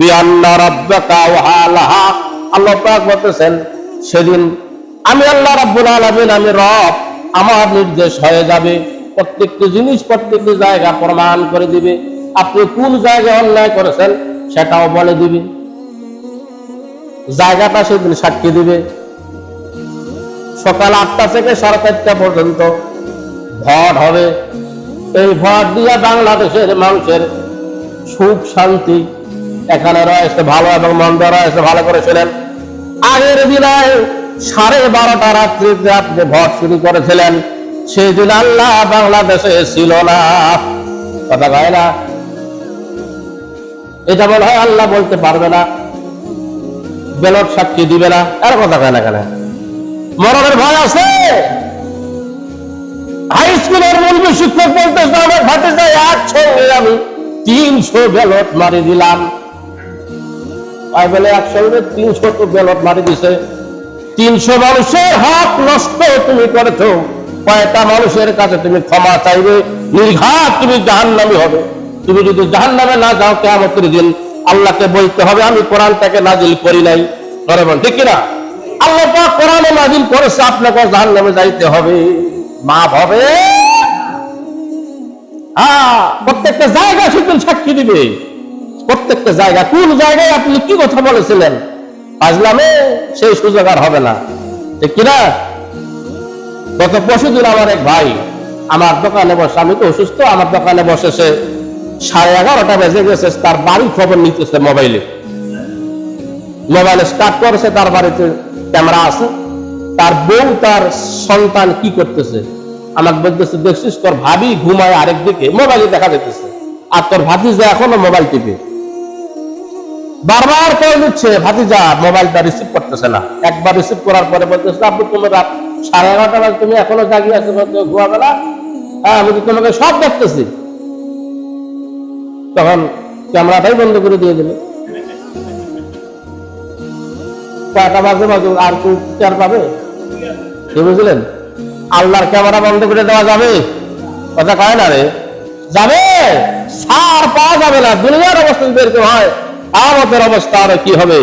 বিআন্না রাব্বাকা ওয়ালাহা আল্লাহ সেদিন আমি আল্লাহ রাব্বুল আলামিন, আমি রব, আমার নির্দেশ হয়ে যাবে। প্রত্যেকটি জিনিস প্রত্যেকটি জায়গা প্রমাণ করে দিবে। আপনি কোন জায়গায় অন্যায় করেছেন সেটাও বলে দিবে। জায়গাটা সেদিন সাক্ষী দিবে। সকাল আটটা থেকে সাড়ে চারটা পর্যন্ত ভোট হবে। এই ভোট দিয়ে বাংলাদেশের মানুষের সুখ শান্তি এখানে রয়েছে ভালো এবং মন্দ রয়েছে, ভালো করে ছিলেন আগের দিনে সাড়ে বারোটা রাত্রিতে আপনি ভোট শুরু করেছিলেন। সেই দিন আল্লাহ বাংলাদেশে ছিল না। কথা কয় না? এটা মনে হয় আল্লাহ বলতে পারবে না। বেলট সাক্ষী দিবে না। আর কথা কয় না কেন? মরণের ভয় আছে? হাই স্কুলের মূল শিক্ষক বলতেছে, আমার ভাতে যায় একসঙ্গে আমি তিনশো বেলট মারি দিলাম। আর বলে একসঙ্গে তিনশো তো বেলট মারি দিছে। তিনশো মানুষের হক নষ্ট তুমি করেছ। কয়টা মানুষের কাছে তুমি ক্ষমা চাইবে? নির্ঘাত তুমি জাহান্নামি হবে। তুমি যদি জাহান্নামে না যাও কেমতের দিন আল্লাহকে বলতে হবে, আমি কোরআনটাকে নাজিল করি নাই। ধরে বল ঠিক কিনা? আল্লাহ কোরআনে নাজিল করেছে, আপনাকে জাহান্নামে যাইতে হবে। মাপ হবে। হ্যাঁ প্রত্যেকটা জায়গা সেদিন সাক্ষী দিবে। প্রত্যেকটা জায়গা, কোন জায়গায় আপনি কি কথা বলেছিলেন? আজলামে সেই সুযোগ আর হবে না। কিনা? গত পরশুদিন আমার এক ভাই আমার দোকানে বসে, আমি তো অসুস্থ, আমার দোকানে বসেছে সাড়ে এগারোটা বেজে গেছে তার বাড়ির খবর নিতেছে মোবাইলে। মোবাইলে স্টার্ট করেছে, তার বাড়িতে ক্যামেরা আছে। তার বউ, তার সন্তান কি করতেছে? আমাকে বলতেছে, দেখছিস, তোর ভাবি ঘুমায় আরেক দিকে, মোবাইলে দেখা যেতেছে আর তোর ভাতিজা এখনও মোবাইল টিপে। বারবার করে দিচ্ছে, ভাতিজা, মোবাইলটা রিসিভ করতেছে না। একবার রিসিভ করার পরে বলতেছে আপনি তুমি রাত সাড়ে এগারোটা বাজে, তুমি এখনও জাগিয়ে আছো ঘুমাবে না? হ্যাঁ আমি তোমাকে সব দেখতেছি। তখন ক্যামেরাটাই বন্ধ করে দিয়ে দিলে। কয়টা বাজে বাজে, আর কেউ চার পাবে? কি বুঝলেন? আল্লাহর ক্যামেরা বন্ধ করে দেওয়া যাবে? কথা কয় না রে? যাবে? সার পাওয়া যাবে না। দুনিয়ার অবস্থা যদি এরকম হয় আমাদের অবস্থা আরও কি হবে?